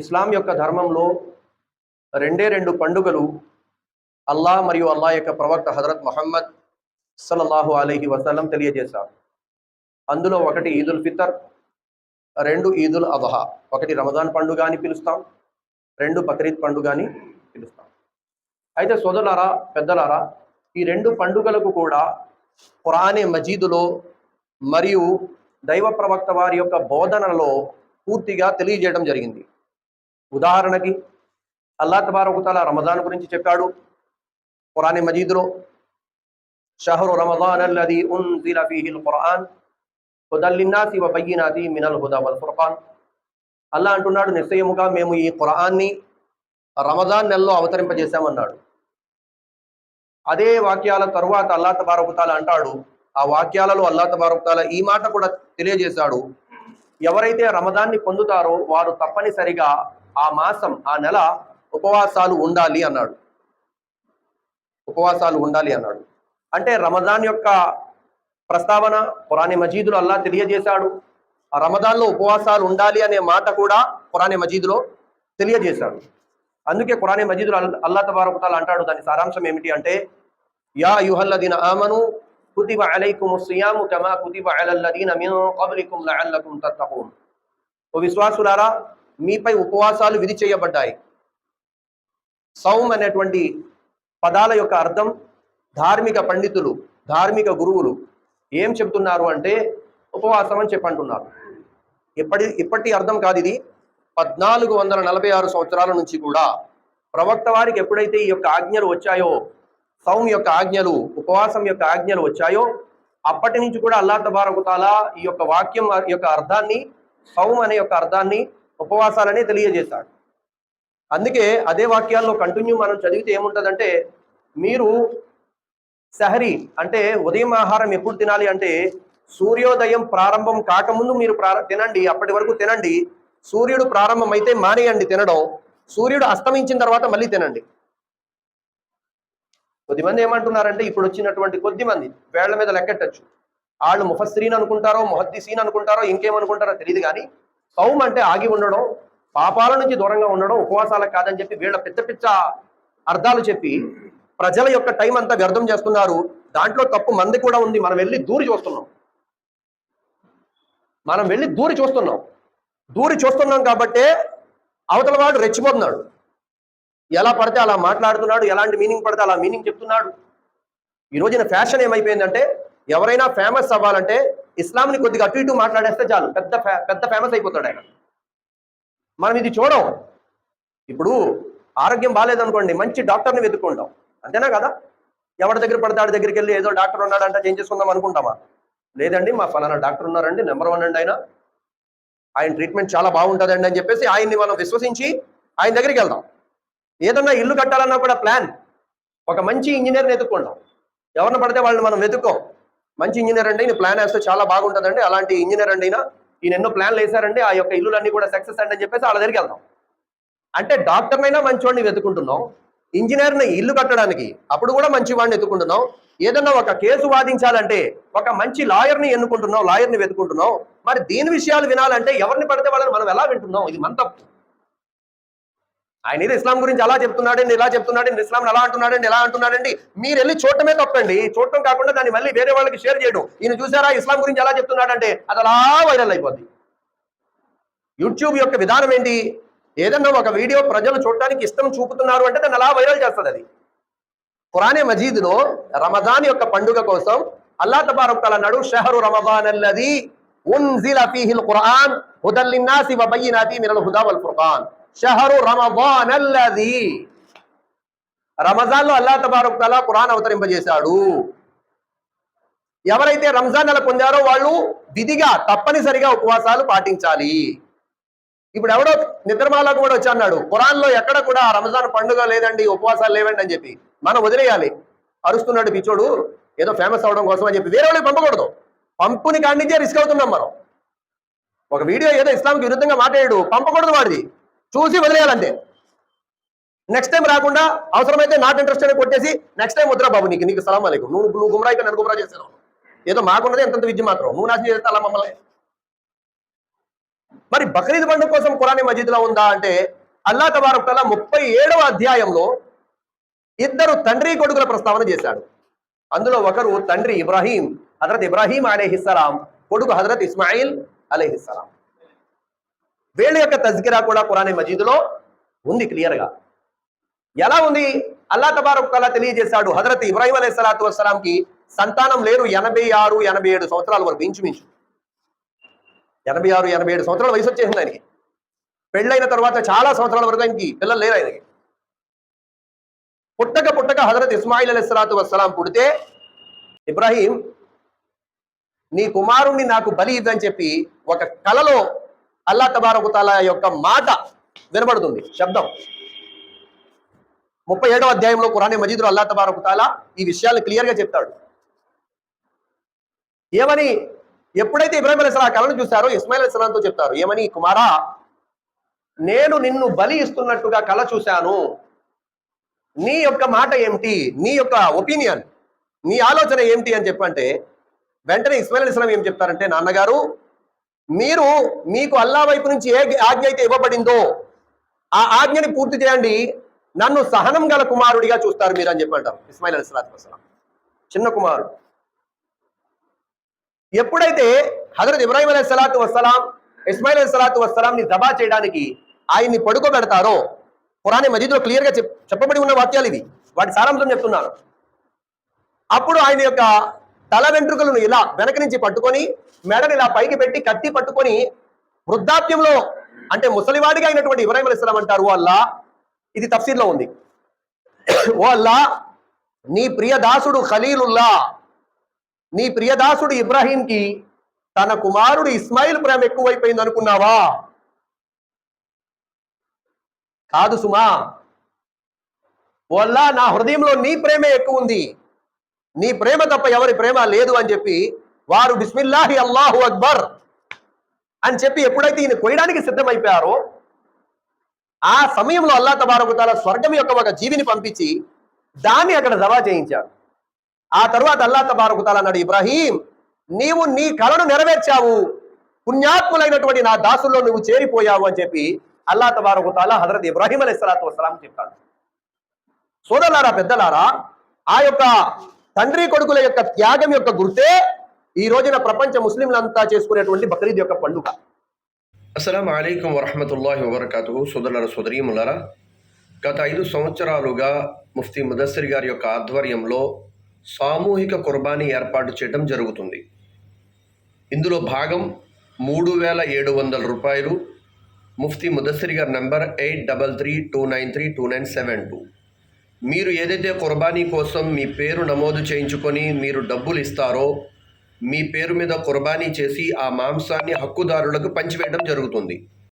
ఇస్లాం యొక్క ధర్మంలో రెండే రెండు పండుగలు అల్లా మరియు అల్లా యొక్క ప్రవక్త హజరత్ మొహమ్మద్ సల్లల్లాహు అలీహి వసలం తెలియజేశారు. అందులో ఒకటి ఈదుల్ ఫితర్ రెండు ఈదుల్ అదహా ఒకటి రమజాన్ పండుగ అని పిలుస్తాం రెండు బక్రీద్ పండుగ అని పిలుస్తాం. అయితే సోదరులారా పెద్దలారా ఈ రెండు పండుగలకు కూడా పురాణే మజీదులో మరియు దైవ ప్రవక్త వారి యొక్క బోధనలో పూర్తిగా తెలియజేయడం జరిగింది. ఉదాహరణకి అల్లా తబారకుతాల రమజాన్ గురించి చెప్పాడు. ఖురాని మజీద్లో షహరు రమజాన్ అల్లది ఉన్జిల ఫీహిల్ ఖురాన్ హుదల్లిన్నాసి వబయ్యినాది మినల్ హుదా వల్ ఫుర్ఖాన్. అల్లా అంటున్నాడు నిశ్చయముగా మేము ఈ ఖురాన్ని రమజాన్ నెలలో అవతరింపజేశామన్నాడు. అదే వాక్యాల తరువాత అల్లా తబారకుతాల అంటాడు ఆ వాక్యాలలో అల్లా తబారకుతాల ఈ మాట కూడా తెలియజేశాడు. ఎవరైతే రమదాన్ని పొందుతారో వారు తప్పనిసరిగా ఆ మాసం ఆ నెల ఉపవాసాలు ఉండాలి అన్నాడు. ఉపవాసాలు ఉండాలి అన్నాడు. అంటే రమజాన్ యొక్క ప్రస్తావన పురాణి మజీదులో అల్లా తెలియజేశాడు. ఆ రమదాన్లో ఉపవాసాలు ఉండాలి అనే మాట కూడా పురాణి మజీదులో తెలియజేశాడు. అందుకే కురానే మజీదులు అల్లా తబారకుతాలు అంటాడు. దాని సారాంశం ఏమిటి అంటే యా యుహల్లదీన ఆమను కుతిబ అలైకుము సియాము కమా కుతిబ అలల్లదీన మిన్ కబ్లికుం లఅల్లకుం తత్తఖూన్. ఓ విశ్వాసులారా మీపై ఉపవాసాలు విధి చేయబడ్డాయి. సౌమ్ అనేటువంటి పదాల యొక్క అర్థం ధార్మిక పండితులు ధార్మిక గురువులు ఏం చెప్తున్నారు అంటే ఉపవాసం అని చెప్పంటున్నారు. ఇప్పటి ఇప్పటి అర్థం కాదు ఇది. పద్నాలుగు వందల నలభై ఆరు సంవత్సరాల నుంచి కూడా ప్రవక్త వారికి ఎప్పుడైతే ఈ యొక్క ఆజ్ఞలు వచ్చాయో సౌమ్ యొక్క ఆజ్ఞలు ఉపవాసం యొక్క ఆజ్ఞలు వచ్చాయో అప్పటి నుంచి కూడా అల్లా తబారకుతాలా ఈ యొక్క వాక్యం యొక్క అర్థాన్ని సౌమ్ అనే యొక్క అర్థాన్ని ఉపవాసాలనే తెలియజేశాడు. అందుకే అదే వాక్యాల్లో కంటిన్యూ మనం చదివితే ఏముంటుందంటే మీరు సహరి అంటే ఉదయం ఆహారం ఎప్పుడు తినాలి అంటే సూర్యోదయం ప్రారంభం కాకముందు మీరు తినండి అప్పటి వరకు తినండి. సూర్యుడు ప్రారంభమైతే మానేయండి తినడం. సూర్యుడు అస్తమించిన తర్వాత మళ్ళీ తినండి. కొద్దిమంది ఏమంటున్నారంటే ఇప్పుడు వచ్చినటువంటి కొద్ది మంది వేళ్ళ మీద లెక్కెట్టచ్చు. వాళ్ళు ముఫస్సరీన్ అనుకుంటారో ముహద్దీసీన్ అనుకుంటారో ఇంకేమనుకుంటారో తెలియదు కానీ సౌమ్ అంటే ఆగి ఉండడం పాపాల నుంచి దూరంగా ఉండడం ఉపవాసాలకు కాదని చెప్పి వీళ్ళ పిచ్చ పిచ్చ అర్థాలు చెప్పి ప్రజల యొక్క టైం అంతా వ్యర్థం చేస్తున్నారు. దాంట్లో తప్పు మంది కూడా ఉంది. మనం వెళ్ళి దూరి చూస్తున్నాం. మనం వెళ్ళి దూరి చూస్తున్నాం. దూరి చూస్తున్నాం కాబట్టే అవతల వాడు రెచ్చిపోతున్నాడు. ఎలా పడితే అలా మాట్లాడుతున్నాడు. ఎలాంటి మీనింగ్ పడితే అలా మీనింగ్ చెప్తున్నాడు. ఈ రోజున ఫ్యాషన్ ఏమైపోయిందంటే ఎవరైనా ఫేమస్ అవ్వాలంటే ఇస్లాంని కొద్దిగా అటు ఇటు మాట్లాడేస్తే చాలు. పెద్ద పెద్ద ఫేమస్ అయిపోతాడు ఆయన. మనం ఇది చూడం ఇప్పుడు ఆరోగ్యం బాగాలేదనుకోండి మంచి డాక్టర్ని వెతుక్కుంటాం. అంతేనా కదా? ఎవరి దగ్గర పడతాడి దగ్గరికి వెళ్ళి ఏదో డాక్టర్ ఉన్నాడంటే చేంజ్ చేసుకుందాం అనుకుంటామా? లేదండి మా ఫలానా డాక్టర్ ఉన్నారండి నెంబర్ వన్ అండి ఆయన. ఆయన ట్రీట్మెంట్ చాలా బాగుంటుందండి అని చెప్పేసి ఆయన్ని మనం విశ్వసించి ఆయన దగ్గరికి వెళ్దాం. ఏదన్నా ఇల్లు కట్టాలన్నా కూడా ప్లాన్. ఒక మంచి ఇంజనీర్ని వెతుక్కుంటాం ఎవరిని పడితే వాళ్ళని మనం వెతుక్కోం. మంచి ఇంజనీర్ అండి. ఈయన ప్లాన్ వేస్తే చాలా బాగుంటుందండి. అలాంటి ఇంజనీర్ అండి ఈయన. ఎన్నో ప్లాన్లు వేశారండి. ఆ యొక్క ఇల్లులన్నీ కూడా సక్సెస్ అండి అని చెప్పేసి వాళ్ళ దగ్గరికి వెళ్దాం. అంటే డాక్టర్నైనా మంచివాడిని వెతుకుంటున్నాం ఇంజనీర్ని ఇల్లు కట్టడానికి అప్పుడు కూడా మంచివాడిని ఎత్తుకుంటున్నాం ఏదన్నా ఒక కేసు వాదించాలంటే ఒక మంచి లాయర్ని ఎన్నుకుంటున్నాం లాయర్ని వెతుకుంటున్నాం మరి దీని విషయాలు వినాలంటే ఎవరిని పడితే వాళ్ళని మనం ఎలా వింటున్నాం? ఇది మన తప్పు. ఆయన ఏదో ఇస్లాం గురించి అలా చెప్తున్నాడండి ఇలా చెప్తున్నాడండి ఇస్లాం అలా అంటున్నాడండి ఎలా అంటున్నాడండి. మీరు వెళ్ళి చూడటమే తప్పండి. చూడటం కాకుండా దాన్ని మళ్ళీ వేరే వాళ్ళకి షేర్ చేయడం. ఈయన చూసారా ఇస్లాం గురించి ఎలా చెప్తున్నాడంటే అది అలా వైరల్ అయిపోద్ది. యూట్యూబ్ యొక్క విధానం ఏంటి? ఏదన్నా ఒక వీడియో ప్రజలు చూడటానికి ఇష్టం చూపుతున్నారు అంటే దాన్ని అలా వైరల్ చేస్తుంది అది. పురాణే మజీద్లో రమజాన్ యొక్క పండుగ కోసం అల్లా తబారక్ అన్నాడు షహరు రమజాన్ అల్లది ఉన్జిల అఫీహిల్ ఖురాన్ హుదల్లిన్నాసి వబయ్యినాతి వ బయ్యినాతి మినల్ హుదా వల్ షహరు రమజాన్ అల్లది. రమజాన్లో అల్లా తబారక్ తలా కురాన్ అవతరింపజేశాడు. ఎవరైతే రంజాన్ నెల పొందారో వాళ్ళు విధిగా తప్పనిసరిగా ఉపవాసాలు పాటించాలి. ఇప్పుడు ఎవడో నిద్రమాలకు కూడా వచ్చి అన్నాడు కురాన్లో ఎక్కడ కూడా రంజాన్ పండుగ లేదండి ఉపవాసాలు లేవండి అని చెప్పి. మనం వదిలేయాలి. అరుస్తున్నాడు పిచ్చోడు ఏదో ఫేమస్ అవడం కోసం అని చెప్పి. వేరే వాళ్ళకి పంపకూడదు. పంపుని కాండించే రిస్క్ అవుతున్నాం మనం. ఒక వీడియో ఏదో ఇస్లాంకి విరుద్ధంగా మాట్లాడాడు పంపకూడదు వాడిది. చూసి వదిలేయాలంటే. నెక్స్ట్ టైం రాకుండా అవసరమైతే నాట్ ఇంట్రెస్ట్ అని కొట్టేసి నెక్స్ట్ టైం వద్దురా బాబు నీకు నీకు సలాం అలైకు. నువ్వు నువ్వు గుమరా ఇక్కడ నన్ను గుమరా చేశాను ఏదో మాకున్నది ఎంతంత విద్య మాత్రం. నువ్వు నాశనం చేస్తే అలా మమ్మల్ని. మరి బక్రీద్ పండుగ కోసం కురాని మజీద్లో ఉందా అంటే అల్లా తబారకుతల ముప్పై ఏడవ అధ్యాయంలో ఇద్దరు తండ్రి కొడుకుల ప్రస్తావన చేశాడు. అందులో ఒకరు తండ్రి ఇబ్రాహీం హజరత్ ఇబ్రాహీం అలీహిస్సలాం కొడుకు హజరత్ ఇస్మాయిల్ అలీహిస్సలాం. వీళ్ళ యొక్క తజ్కిరా కూడా ఖురాన్ మజీదులో ఉంది క్లియర్గా ఎలా ఉంది? అల్లా తబారక్ తెలియజేశాడు హజరత్ ఇబ్రాహీం అలీ సలాతు వస్సలాంకి సంతానం లేరు ఎనభై ఆరు ఎనభై ఏడు సంవత్సరాల వరకు ఇంచుమించు. ఎనభై ఆరు ఎనభై ఏడు సంవత్సరాల వయసు వచ్చేసింది ఆయనకి. పెళ్ళైన తర్వాత చాలా సంవత్సరాల వరకు ఆయనకి పిల్లలు లేరు ఆయనకి. పుట్టక పుట్టక హజరత్ ఇస్మాయిల్ అలీ సలాతు వస్సలాం పుడితే ఇబ్రాహీం నీ కుమారుణ్ణి నాకు బలి ఇద్దని చెప్పి ఒక కలలో అల్లా తబారకుతాల యొక్క మాట వినబడుతుంది. శబ్దం. ముప్పై ఏడవ అధ్యాయంలో కురానే మజీదులో అల్లా తబారకుతాల ఈ విషయాలు క్లియర్గా చెప్తాడు. ఏమని ఎప్పుడైతే ఇబ్రాహిం అలీ ఆ కళను చూశారో ఇస్మాయిల్ అలీ చెప్తారు. ఏమని? కుమారా నేను నిన్ను బలి ఇస్తున్నట్టుగా కళ చూశాను. నీ యొక్క మాట ఏమిటి? నీ యొక్క ఒపీనియన్ నీ ఆలోచన ఏమిటి అని చెప్పంటే వెంటనే ఇస్మాయిల్ అలీ ఇస్లాం ఏం చెప్తారంటే నాన్నగారు మీరు మీకు అల్లా వైపు నుంచి ఏ ఆజ్ఞ అయితే ఇవ్వబడిందో ఆ ఆజ్ఞని పూర్తి చేయండి. నన్ను సహనం గల కుమారుడిగా చూస్తారు మీరు అని చెప్పంటారు ఇస్మాయిల్ అలీ సలాత్ వసలాం చిన్న కుమారుడు. ఎప్పుడైతే హజరత్ ఇబ్రాహిం అలీ సలాతు వసలాం ఇస్మాయిల్ అలీ సలాతు వసలాంని దబా చేయడానికి ఆయన్ని పడుకోబెడతారో పురాణి మజీద్లో క్లియర్గా చెప్- చెప్పబడి ఉన్న వాక్యాలు ఇవి. వాటి సారాంశం చెప్తున్నాను. అప్పుడు ఆయన యొక్క తల వెంట్రుకలను ఇలా వెనక నుంచి పట్టుకొని మెడని ఇలా పైకి పెట్టి కత్తి పట్టుకొని వృద్ధాప్యంలో అంటే ముసలివాడిగా అయినటువంటి ఇబ్రాహిం అలీస్లాం అంటారు ఓ అల్లా ఇది తఫ్సీర్లో ఉంది. ఓ అల్లా నీ ప్రియదాసుడు ఖలీలుల్లా నీ ప్రియదాసుడు ఇబ్రాహీంకి తన కుమారుడు ఇస్మాయిల్ ప్రేమ ఎక్కువైపోయింది అనుకున్నావా? కాదు సుమా ఓ అల్లా నా హృదయంలో నీ ప్రేమే ఎక్కువ ఉంది. నీ ప్రేమ తప్ప ఎవరి ప్రేమ లేదు అని చెప్పి వారు బిస్మిల్లాహి అల్లాహు అక్బర్ అని చెప్పి ఎప్పుడైతే ఈయన కొయ్యడానికి సిద్ధమైపోయారో ఆ సమయంలో అల్లా తబారకుతాల స్వర్గం యొక్క ఒక జీవిని పంపించి దాన్ని అక్కడ జవా చేయించాడు. ఆ తర్వాత అల్లా తబారకుతాల అన్నాడు ఇబ్రాహీం నీవు నీ కళను నెరవేర్చావు. పుణ్యాత్ములైనటువంటి నా దాసుల్లో నువ్వు చేరిపోయావు అని చెప్పి అల్లా తబారకుతాల హజరత్ ఇబ్రాహీం అలీ సలాతు వసలాం చెప్పాడు. సోదరులారా పెద్దలారా ఆ యొక్క తండ్రి కొడుకుల యొక్క త్యాగం యొక్క గుర్తే ఈ రోజున ప్రపంచ ముస్లింలంతా చేసుకునేటువంటి బక్రీద్ యొక్క పండుగ. అస్సలం అయికం వరహమతుల్లాహి వబర్కాతు సోదరుల సోదరీములరా గత ఐదు సంవత్సరాలుగా ముఫ్తీ ముదస్సిర్ గారి యొక్క ఆధ్వర్యంలో సామూహిక కుర్బానీ ఏర్పాటు చేయడం జరుగుతుంది. ఇందులో భాగం మూడు వేల ఏడు వందల రూపాయలు ముఫ్తీ ముదస్సిర్ గారి number eight double three two nine three two nine seven two. మీరు ఏదైతే కుర్బానీ కోసం మీ పేరు నమోదు చేయించుకొని మీరు డబ్బులు ఇస్తారో మీ పేరు మీద కుర్బానీ చేసి ఆ మాంసాన్ని హక్కుదారులకు పంచివేయడం జరుగుతుంది.